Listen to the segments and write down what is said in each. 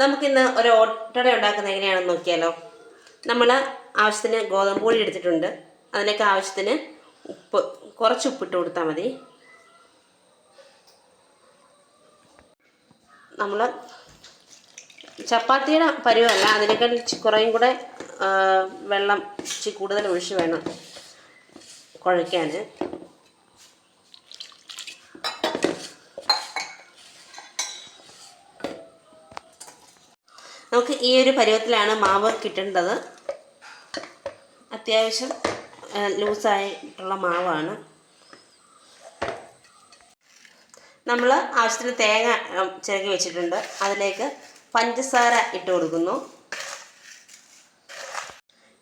നമുക്കിന്ന് ഒരു ഓട്ടട ഉണ്ടാക്കുന്ന എങ്ങനെയാണെന്ന് നോക്കിയാലോ. നമ്മൾ ആവശ്യത്തിന് ഗോതമ്പ് പൊടി എടുത്തിട്ടുണ്ട്. അതിനൊക്കെ ആവശ്യത്തിന് ഉപ്പ് കുറച്ച് ഉപ്പിട്ട് കൊടുത്താൽ മതി. നമ്മൾ ചപ്പാത്തിയുടെ പരുവല്ല അതിനേക്കാൾ കുറേയും കൂടെ വെള്ളം ഇച്ചിരി കൂടുതൽ ഒഴിച്ച് വേണം കുഴയ്ക്കാൻ നമുക്ക് ഈ ഒരു പരുവത്തിലാണ് മാവ് കിട്ടേണ്ടത്. അത്യാവശ്യം ലൂസായിട്ടുള്ള മാവാണ്. നമ്മൾ ആവശ്യത്തിന് തേങ്ങ ചിരകി വെച്ചിട്ടുണ്ട്. അതിലേക്ക് പഞ്ചസാര ഇട്ട് കൊടുക്കുന്നു.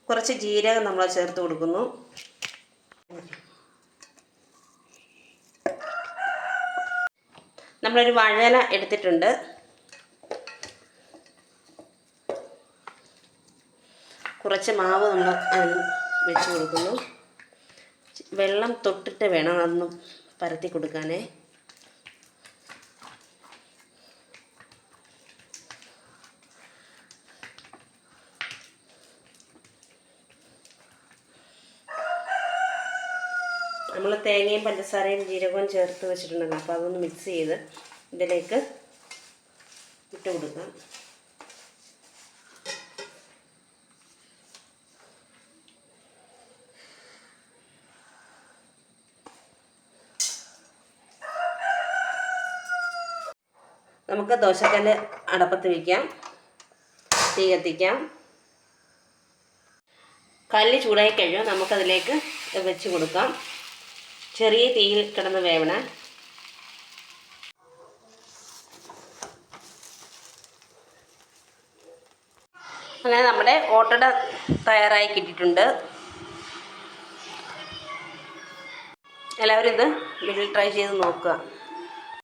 കുറച്ച് ജീരകം നമ്മൾ ചേർത്ത് കൊടുക്കുന്നു. നമ്മളൊരു വഴല എടുത്തിട്ടുണ്ട്. കുറച്ച് മാവ് നമ്മൾ വെച്ച് കൊടുക്കുന്നു. വെള്ളം തൊട്ടിട്ട് വേണം അതൊന്ന് പരത്തി കൊടുക്കാനേ. നമ്മൾ തേങ്ങയും പഞ്ചസാരയും ജീരകവും ചേർത്ത് വെച്ചിട്ടുണ്ടല്ലോ അപ്പോൾ അതൊന്ന് മിക്സ് ചെയ്ത് ഇതിലേക്ക് ഇട്ട് കൊടുക്കാം. നമുക്ക് ദോശക്കല്ല് അടപ്പത്ത് വയ്ക്കാം തീ കത്തിക്കാം. കല്ല് ചൂടായി കഴിയുമ്പോൾ നമുക്കതിലേക്ക് വെച്ച് കൊടുക്കാം. ചെറിയ തീയിൽ കിടന്ന് വേവണ. അങ്ങനെ നമ്മുടെ ഓട്ടട തയ്യാറായി കിട്ടിയിട്ടുണ്ട്. എല്ലാവരും ഇത് വീട്ടിൽ ട്രൈ ചെയ്ത് നോക്കുക.